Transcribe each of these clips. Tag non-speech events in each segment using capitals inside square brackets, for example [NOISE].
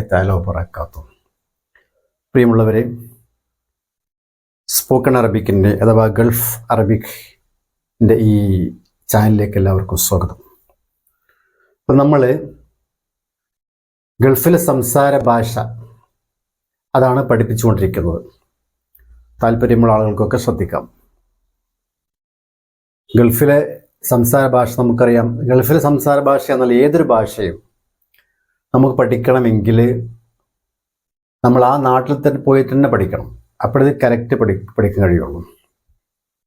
താല പ്രിയമുള്ളവരെ സ്പോക്കൺ അറബിക്കിന്റെ അഥവാ ഗൾഫ് അറബിക്കിന്റെ ഈ ചാനലിലേക്ക് എല്ലാവർക്കും സ്വാഗതം. അപ്പം നമ്മൾ ഗൾഫിലെ സംസാര ഭാഷ അതാണ് പഠിപ്പിച്ചുകൊണ്ടിരിക്കുന്നത്. താല്പര്യമുള്ള ആളുകൾക്കൊക്കെ ശ്രദ്ധിക്കാം. ഗൾഫിലെ സംസാര ഭാഷ നമുക്കറിയാം. ഗൾഫിലെ സംസാര ഭാഷ എന്നാൽ ഏതൊരു ഭാഷയും നമുക്ക് പഠിക്കണമെങ്കിൽ നമ്മൾ ആ നാട്ടിൽ തന്നെ പോയിട്ട് തന്നെ പഠിക്കണം. അപ്പോഴത് കറക്റ്റ് പഠി പഠിക്കാൻ കഴിയുള്ളൂ.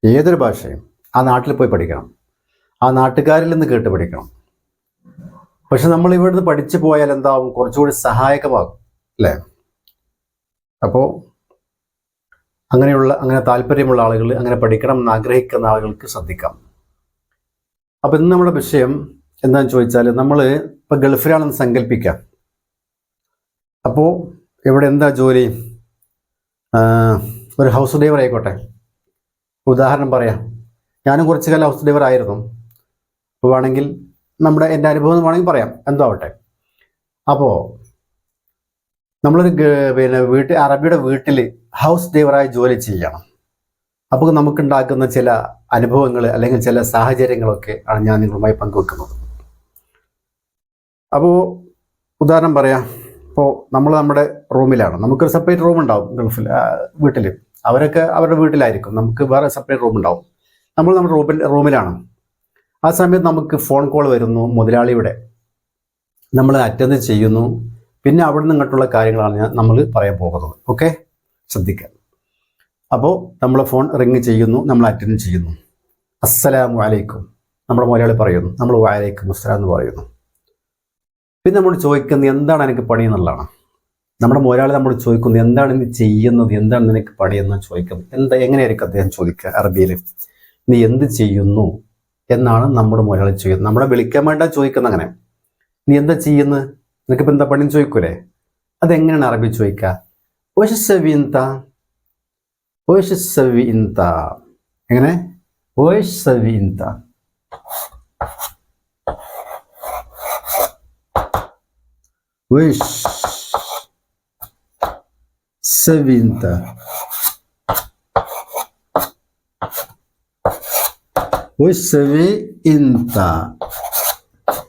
ഏതൊരു ഭാഷയും ആ നാട്ടിൽ പോയി പഠിക്കണം. ആ നാട്ടുകാരിൽ നിന്ന് കേട്ട് പഠിക്കണം. പക്ഷെ നമ്മൾ ഇവിടുന്ന് പഠിച്ചു പോയാൽ എന്താവും? കുറച്ചുകൂടി സഹായകമാകും അല്ലേ? അപ്പോൾ അങ്ങനെയുള്ള അങ്ങനെ താല്പര്യമുള്ള ആളുകൾ അങ്ങനെ പഠിക്കണം എന്ന് ആഗ്രഹിക്കുന്ന ആളുകൾക്ക് ശ്രദ്ധിക്കാം. അപ്പോൾ ഇന്ന് നമ്മുടെ വിഷയം എന്താണെന്ന് ചോദിച്ചാൽ നമ്മൾ ഇപ്പോൾ ഗൾഫിലാണെന്ന് സങ്കല്പിക്കാം. അപ്പോൾ ഇവിടെ എന്താ ജോലി? ഒരു ഹൗസ് ഡ്രൈവർ ആയിക്കോട്ടെ. ഉദാഹരണം പറയാം. ഞാനും കുറച്ച് കാലം ഹൗസ് ഡ്രൈവർ ആയിരുന്നു. അപ്പോൾ വേണമെങ്കിൽ നമ്മുടെ എന്റെ അനുഭവം വേണമെങ്കിൽ പറയാം. എന്തോ ആവട്ടെ. അപ്പോൾ നമ്മളൊരു പിന്നെ വീട്ടിൽ അറബിയുടെ വീട്ടിൽ ഹൗസ് ഡ്രൈവറായി ജോലി ചെയ്യണം. അപ്പോൾ നമുക്കുണ്ടാക്കുന്ന ചില അനുഭവങ്ങൾ അല്ലെങ്കിൽ ചില സാഹചര്യങ്ങളൊക്കെ ആണ് ഞാൻ നിങ്ങളുമായി പങ്കുവെക്കുന്നത്. അപ്പോൾ ഉദാഹരണം പറയാം. ഇപ്പോൾ നമ്മൾ നമ്മുടെ റൂമിലാണ്. നമുക്കൊരു സെപ്പറേറ്റ് റൂം ഉണ്ടാവും ഗൾഫിൽ വീട്ടിൽ അവരൊക്കെ അവരുടെ വീട്ടിലായിരിക്കും. നമുക്ക് വേറെ സെപ്പറേറ്റ് റൂം ഉണ്ടാവും. നമ്മൾ നമ്മുടെ റൂമിൽ റൂമിലാണ്. ആ സമയത്ത് നമുക്ക് ഫോൺ കോൾ വരുന്നു മുതലാളിയുടെ നമ്മൾ അറ്റൻഡ് ചെയ്യുന്നു. പിന്നെ അവിടെ നിന്ന് ഇങ്ങോട്ടുള്ള കാര്യങ്ങളാണ് ഞാൻ നമ്മൾ പറയാൻ പോകുന്നത്. ഓക്കെ ശ്രദ്ധിക്കുക അപ്പോൾ നമ്മൾ ഫോൺ റിങ് ചെയ്യുന്നു. നമ്മൾ അറ്റൻഡ് ചെയ്യുന്നു. അസ്സലാമു അലൈക്കും. നമ്മുടെ മുതലാളി പറയുന്നു. നമ്മൾ വാലേക്കും അസ്സലാം എന്ന് പറയുന്നു. പിന്നെ നമ്മൾ ചോദിക്കുന്നത് എന്താണ് എനിക്ക് പണി എന്നുള്ളതാണ്. നമ്മുടെ മുതലാളി നമ്മൾ ചോദിക്കുന്നത് എന്താണ് നീ ചെയ്യുന്നത് എന്താണ് നിനക്ക് പണി എന്ന് ചോദിക്കുന്നത്. എന്താ എങ്ങനെയായിരിക്കും അദ്ദേഹം ചോദിക്കുക അറബിയിൽ നീ എന്ത് ചെയ്യുന്നു എന്നാണ് നമ്മുടെ മുതലാളി ചോദിക്കുന്നത്. നമ്മളെ വിളിക്കാൻ വേണ്ട ചോദിക്കുന്നത് അങ്ങനെ. നീ എന്താ ചെയ്യുന്നത് നിനക്കിപ്പോൾ എന്താ പണി ചോദിക്കൂലേ? അതെങ്ങനെയാണ് അറബി ചോദിക്കുക? ഒശസവിന്ത ഒശസവിന്ത എങ്ങനെ? ഒശസവിന്ത Uish. Sevinta. ഇൻത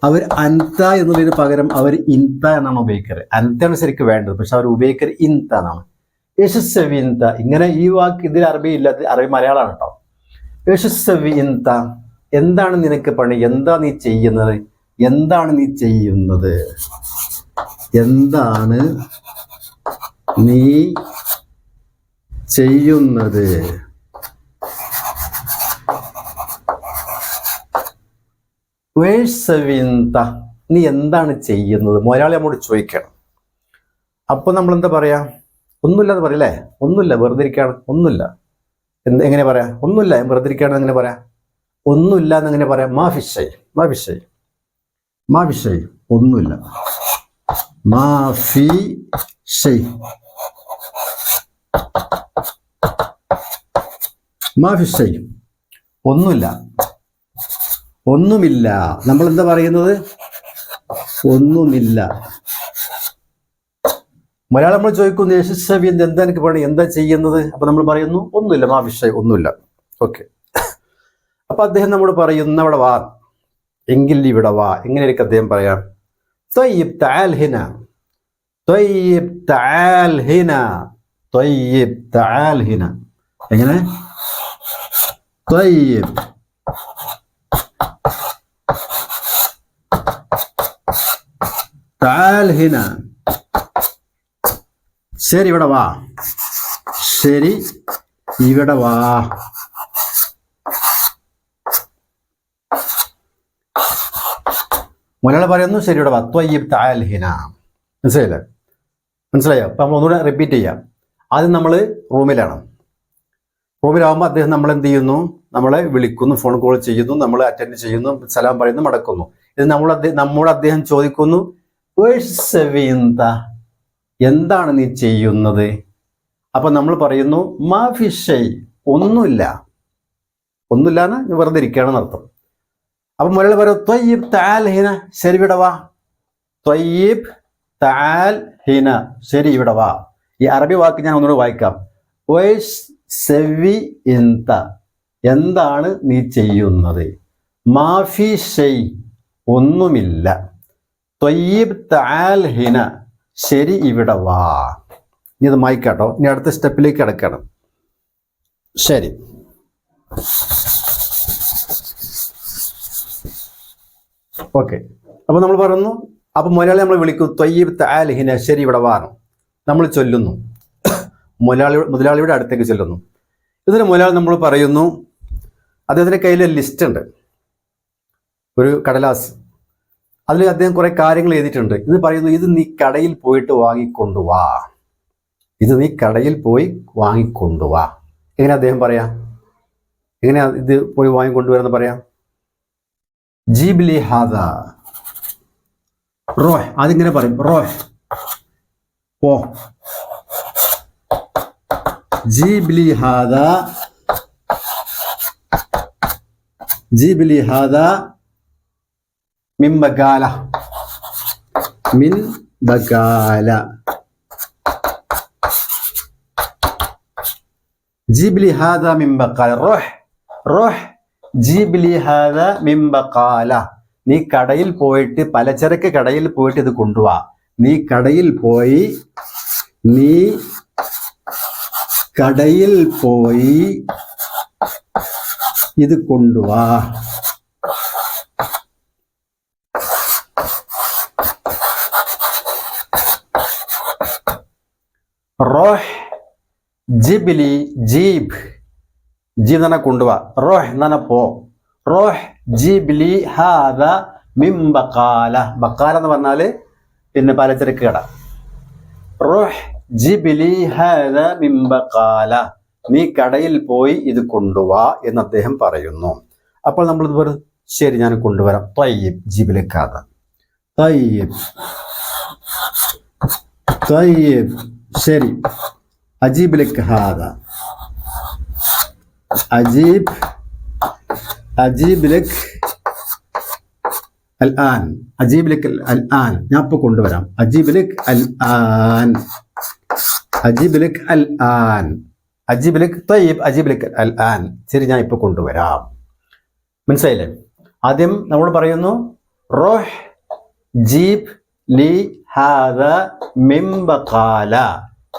അവർ അൻത എന്നുള്ളതിന് പകരം അവർ ഇൻത എന്നാണ് ഉപയോഗിക്കാറ്. അൻതയാണ് ശരിക്കും വേണ്ടത് പക്ഷെ അവർ ഉപയോഗിക്കാറ് ഇൻത എന്നാണ്. യശസ്സവിൻത ഇങ്ങനെ ഈ വാക്ക് ഇതിൽ അറബി ഇല്ലാത്ത അറബി മലയാളമാണ് കേട്ടോ യശസ്സവിൻത എന്താണ് നിനക്ക് പണി? എന്താ നീ ചെയ്യുന്നത്? എന്താണ് നീ ചെയ്യുന്നത്? എന്താണ് നീ ചെയ്യുന്നത്? നീ എന്താണ് ചെയ്യുന്നത്? മൊരാളെ നമ്മോട് ചോദിക്കണം. അപ്പൊ നമ്മൾ എന്താ പറയാ? ഒന്നുമില്ല എന്ന് പറയല്ലേ ഒന്നുമില്ല വെറുതെ ഇരിക്കുകയാണ്. ഒന്നുമില്ല. എന്ത് എങ്ങനെ പറയാ? ഒന്നുമില്ല വെറുതെ ഇരിക്കുകയാണ് എങ്ങനെ പറയാ? ഒന്നുമില്ല എന്ന് എങ്ങനെ പറയാം? മാ ഫിഷയ് മാ ഫിഷയ് മാ ഫിഷയ് ഒന്നുമില്ല. മാഫി മാ ഫി ഷയ് ഒന്നുമില്ല. ഒന്നുമില്ല. നമ്മൾ എന്താ പറയുന്നത്? ഒന്നുമില്ല. മലയാളം നമ്മൾ ചോദിക്കുന്നു യേശുസവി എന്താ എനിക്ക് പണി എന്താ ചെയ്യുന്നത്? അപ്പൊ നമ്മൾ പറയുന്നു ഒന്നുമില്ല മാ വിഷയം ഒന്നുമില്ല. ഓക്കെ. അപ്പൊ അദ്ദേഹം നമ്മൾ പറയുന്നവിടെ വാ. എങ്കിൽ ഇവിടെ വാ. എങ്ങനെയായിരിക്കും അദ്ദേഹം പറയാം. طيب تعال هنا طيب تعال هنا طيب تعال هنا എങ്ങനെ طيب تعال هنا ശരി ഇവിടെ വാ ശരി ഇവിടെ വാ മലയാളം പറയുന്നു ശരി ഇവിടെ വാ ത്വയ്യിബ് തആൽ മനസ്സിലായില്ലേ? മനസ്സിലായോ? അപ്പം നമ്മൾ ഒന്നുകൂടെ റിപ്പീറ്റ് ചെയ്യാം. ആദ്യം നമ്മൾ റൂമിലാണ്. റൂമിലാവുമ്പോൾ അദ്ദേഹം നമ്മൾ എന്ത് ചെയ്യുന്നു? നമ്മളെ വിളിക്കുന്നു ഫോൺ കോൾ ചെയ്യുന്നു നമ്മൾ അറ്റൻഡ് ചെയ്യുന്നു സലാം പറയുന്നു മടക്കുന്നു. ഇത് നമ്മൾ നമ്മോട് അദ്ദേഹം ചോദിക്കുന്നു? എന്താണ് നീ ചെയ്യുന്നത്? അപ്പൊ നമ്മൾ പറയുന്നു മാ ഫിഷൈ ഒന്നുമില്ല ഒന്നുമില്ല. എന്ന് വെറുതെ ഇരിക്കുകയാണെന്ന് അർത്ഥം അപ്പൊ മുരളി പറയും ത്വയ്യബ് താൽ ഹിന ശരി ഇവിടെ വാ. ത്വയ്യബ് താൽ ഹിന ശരി ഇവിടെ വാ. ഈ അറബി വാക്ക് ഞാൻ ഒന്നുകൂടെ വായിക്കാം. സെവി എന്ത എന്താണ് നീ ചെയ്യുന്നത്? മാഫി ഷെയ് ഒന്നുമില്ല. തൊയ്യബ് താൽ ഹിന ശരി ഇവിടെ വാ. ഇനി ഇത് മായിക്കാട്ടോ. ഇനി അടുത്ത സ്റ്റെപ്പിലേക്ക് കിടക്കണം. ശരി. ഓക്കെ അപ്പൊ നമ്മൾ പറയുന്നു അപ്പൊ മുതലാളി നമ്മൾ വിളിക്കും തൊയ്യബ് താലിഹിന ശരി ഇവിടെ വാറും നമ്മൾ ചൊല്ലുന്നു. മുതലാളി മുതലാളിയുടെ അടുത്തേക്ക് ചൊല്ലുന്നു. ഇതിന് മുതലാളി നമ്മൾ പറയുന്നു അദ്ദേഹത്തിന്റെ കയ്യിൽ ലിസ്റ്റ് ഉണ്ട്. ഒരു കടലാസ്. അതിൽ അദ്ദേഹം കുറെ കാര്യങ്ങൾ എഴുതിയിട്ടുണ്ട്. ഇത് പറയുന്നു ഇത് നീ കടയിൽ പോയിട്ട് വാങ്ങിക്കൊണ്ടുവാ ഇത് നീ കടയിൽ പോയി വാങ്ങിക്കൊണ്ടുവാ എങ്ങനെ അദ്ദേഹം പറയാ? എങ്ങനെയാ ഇത് പോയി വാങ്ങിക്കൊണ്ടുവരാന്ന് പറയാം? ജീബ്ലി ഹാദ റോയ് അതിങ്ങനെ പറയും റോയ് പോ ജീബ്ലി ഹാദ ജീബ്ലി ഹാദ മിൻ ബഗാല മിൻ ബഗാല ജീബ്ലി ഹാദ മിൻ ബഗാല റോഹ് റോഹ് ജീബ്ലി ഹാദ മിംബക്കാല നീ കടയിൽ പോയിട്ട് പലചരക്ക് കടയിൽ പോയിട്ട് ഇത് കൊണ്ടുവാ. നീ കടയിൽ പോയി നീ കടയിൽ പോയി ഇത് കൊണ്ടുവാ. റോഹ് ജിബിലി ജീബ്. ജീബ് എന്ന് പറഞ്ഞാൽ കൊണ്ടുവാ. റോഹ് എന്ന് പറഞ്ഞാൽ പോ. റോഹ് ജിബിലി ഹാദ മിം ബക്കാല ബക്കാല എന്ന് പറഞ്ഞാൽ പിന്നെ പലചരക്ക് കട. റോഹ് ജിബിലി ഹാദ മിം ബക്കാല നീ കടയിൽ പോയി ഇത് കൊണ്ടുവാ എന്ന് അദ്ദേഹം പറയുന്നു. അപ്പോൾ നമ്മൾ ഇത് പറയും ശരി ഞാൻ കൊണ്ടുവരാം. തയ്യബ് ജിബിലിക്കാത തയ്യബ്. തയ്യബ്. ശരി. അജീബ് ലക്ക് ഹാദ. അജീബ് അജീബ് ലക് അൽ ആൻ അജീബ് ലക് അൽ ആൻ ഞാൻ ഇപ്പൊ കൊണ്ടുവരാം. അജീബ് ലക് അൽ ആൻ അജീബ് ലക് അൽ ആൻ അജീബ് ലക് തയ്യബ് അജീബ് ലക് അൽ ആൻ ശരി ഞാൻ ഇപ്പൊ കൊണ്ടുവരാം. മനസ്സിലായില്ലേ? ആദ്യം നമ്മൾ പറയുന്നു റോഹ് ജീബ് ലി ഹാദ മിംബകാല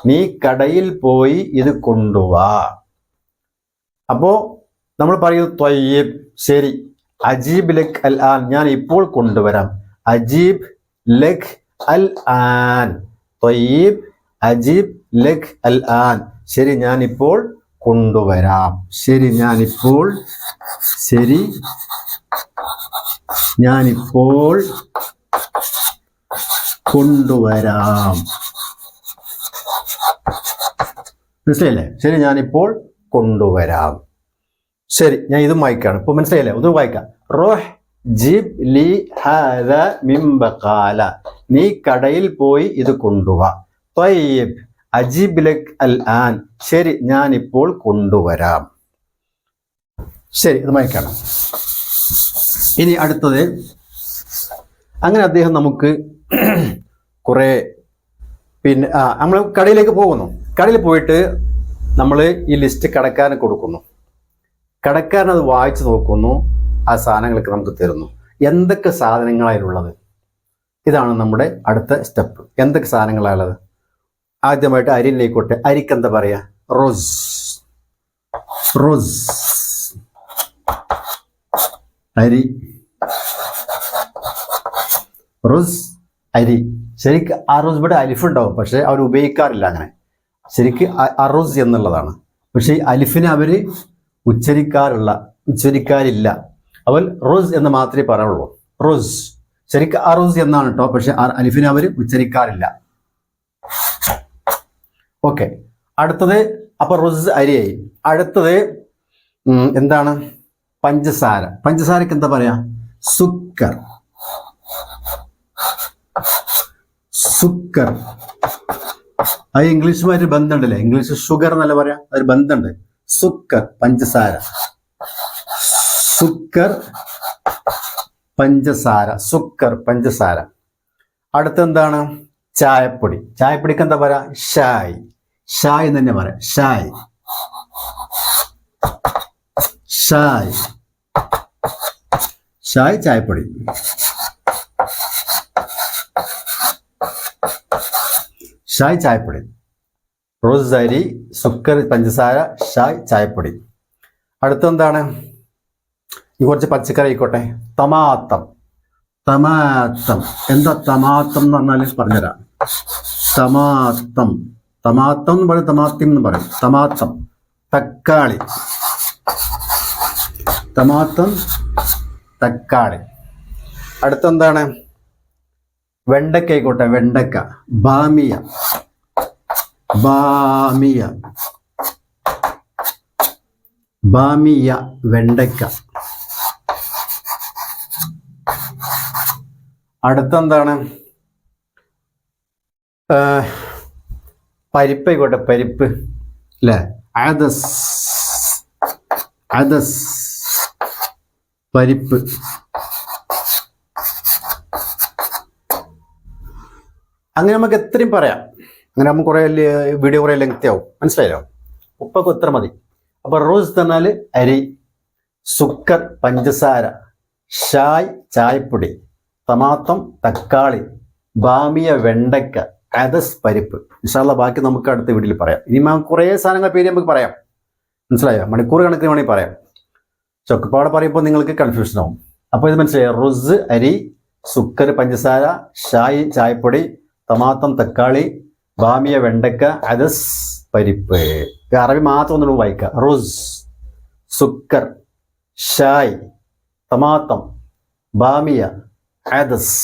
നീ കടയിൽ പോയി ഇത് കൊണ്ടുവാ. അപ്പോ നമ്മൾ പറയുന്നത് ത്വയ്യീബ് ശരി. അജീബ് ലഖ് അൽ ആൻ. ഞാൻ ഇപ്പോൾ കൊണ്ടുവരാം. അജീബ് ലഖ് അൽ ആൻ. ത്വയ്യീബ് അജീബ് ലഖ് അൽ ആൻ. ശരി ഞാൻ ഇപ്പോൾ കൊണ്ടുവരാം. ശരി ഞാനിപ്പോൾ ശരി ഞാനിപ്പോൾ കൊണ്ടുവരാം. മനസ്സിലായില്ലേ? ശരി ഞാനിപ്പോൾ കൊണ്ടുവരാം. ശരി ഞാൻ ഇത് വായിക്കാണ്. ഇപ്പൊ മനസ്സിലായില്ലേ? ഒന്ന് വായിക്കാം. റോഹ് ജിബ് ലി ഹാദ മിംബകാല നീ കടയിൽ പോയി ഇത് കൊണ്ടുവാ. അജീബ് ലക് അൽ ആൻ. ശരി ഞാൻ ഇപ്പോൾ കൊണ്ടുവരാം. ശരി ഇത് വായിക്കണം. ഇനി അടുത്തത്. അങ്ങനെ അദ്ദേഹം നമുക്ക് [CLEARS THROAT] കുറെ പിന്നെ നമ്മൾ കടയിലേക്ക് പോകുന്നു. കടയിൽ പോയിട്ട് നമ്മൾ ഈ ലിസ്റ്റ് കടക്കാരന് കൊടുക്കുന്നു. കടക്കാരൻ അത് വായിച്ചു നോക്കുന്നു ആ സാധനങ്ങളൊക്കെ നമുക്ക് തരുന്നു. എന്തൊക്കെ സാധനങ്ങളായാലുള്ളത്? ഇതാണ് നമ്മുടെ അടുത്ത സ്റ്റെപ്പ്. എന്തൊക്കെ സാധനങ്ങളാണുള്ളത് ആദ്യമായിട്ട് അരിയിലേക്കോട്ടെ. അരിക്ക് എന്താ പറയാ? റോസ്. റോസ്. അരി. റോസ്. അരി. ശരിക്കും ആ റോസ് ഇവിടെ അലിഫുണ്ടാവും പക്ഷെ അവർ ഉപയോഗിക്കാറില്ല അങ്ങനെ. ശരിക്ക് അറുസ് എന്നുള്ളതാണ്. പക്ഷേ ഈ അലിഫിനെ അവർ ഉച്ചരിക്കാറുള്ള ഉച്ചരിക്കാറില്ല അവൽ റുസ് എന്ന് മാത്രമേ പറയുള്ളൂ. റുസ്. ശരിക്ക് അറുസ് എന്നാണ് കേട്ടോ പക്ഷെ അലിഫിനെ അവർ ഉച്ചരിക്കാറില്ല. ഓക്കെ. അടുത്തത് അപ്പൊ റുസ് അരിയായി. അടുത്തത് എന്താണ്? പഞ്ചസാര. പഞ്ചസാരക്ക് എന്താ പറയാ? സുക്കർ. സുക്കർ. അത് ഇംഗ്ലീഷുമായിട്ട് ബന്ധമുണ്ടല്ലേ? ഇംഗ്ലീഷ് ഷുഗർ എന്നല്ല പറയാം? അതൊരു ബന്ധമുണ്ട്. സുക്കർ പഞ്ചസാര. സുക്കർ പഞ്ചസാര. സുക്കർ പഞ്ചസാര. അടുത്തെന്താണ്? ചായപ്പൊടി. ചായപ്പൊടിക്ക് എന്താ പറയാ? ഷായ്. ഷായ് എന്ന് തന്നെ പറയാം. ഷായ്. ഷായ്. ഷായ് ചായപ്പൊടി. ഷായ് ചായപ്പൊടി. റോസ് അരി സുക്കർ പഞ്ചസാര ഷായ് ചായപ്പൊടി. അടുത്തെന്താണ്? ഈ കുറച്ച് പച്ചക്കറി ആയിക്കോട്ടെ. തമാത്തം. തമാത്തം. എന്താ തമാത്തം എന്ന് പറഞ്ഞാൽ പറഞ്ഞുതരാം. തമാത്തം. തമാത്തം എന്ന് പറയും തമാത്തിം എന്ന് പറയും. തമാത്തം. തക്കാളി. തമാത്തം തക്കാളി. അടുത്തെന്താണ്? വെണ്ടക്ക ആയിക്കോട്ടെ വെണ്ടക്ക ബാമിയ. ബാമിയ. ബാമിയ വെണ്ടക്ക അടുത്തെന്താണ്? പരിപ്പ് ആയിക്കോട്ടെ പരിപ്പ്. അല്ലേ അതസ് അതസ് പരിപ്പ്. അങ്ങനെ നമുക്ക് എത്രയും പറയാം. അങ്ങനെ നമുക്ക് കുറേ വീഡിയോ കുറേ ലെങ്ത് ആവും. മനസ്സിലായോ? ഉപ്പൊക്കെ എത്ര മതി? അപ്പൊ റോസ് തന്നാൽ അരി സുക്കർ പഞ്ചസാര ഷായ് ചായപ്പൊടി തമാത്തം തക്കാളി ബാമിയ വെണ്ടയ്ക്ക അതസ് പരിപ്പ്. ഇൻഷാല്ല ബാക്കി നമുക്ക് അടുത്ത വീട്ടിൽ പറയാം. ഇനി കുറേ സാധനങ്ങൾ പേര് നമുക്ക് പറയാം. മനസ്സിലായോ? മണിക്കൂർ കണക്കിന് വേണമെങ്കിൽ പറയാം. ചൊക്കപ്പാട് പറയുമ്പോൾ നിങ്ങൾക്ക് കൺഫ്യൂഷൻ ആവും. അപ്പോൾ ഇത് മനസ്സിലായോ? റുസ് അരി സുക്കർ പഞ്ചസാര ഷായ് ചായപ്പൊടി ടമാത്തം തക്കാളി ബാമിയ വെണ്ടക്ക അദസ് പരിപ്പ്. അറബി മാത്രം ഒന്നും വായിക്കുക. റുസ് സുക്കർ ഷായ് ടമാത്തം ബാമിയ അദസ്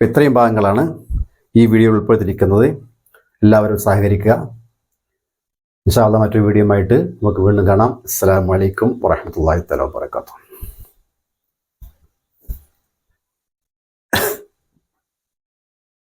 ഇത്രയും ഭാഗങ്ങളാണ് ഈ വീഡിയോ ഉൾപ്പെടുത്തിയിരിക്കുന്നത്. എല്ലാവരും സഹകരിക്കുക. ഇൻഷാല്ല മറ്റൊരു വീഡിയോ ആയിട്ട് നമുക്ക് വീണ്ടും കാണാം. അസ്സാം വലൈക്കും വറഹമത്തല്ലാഹി തല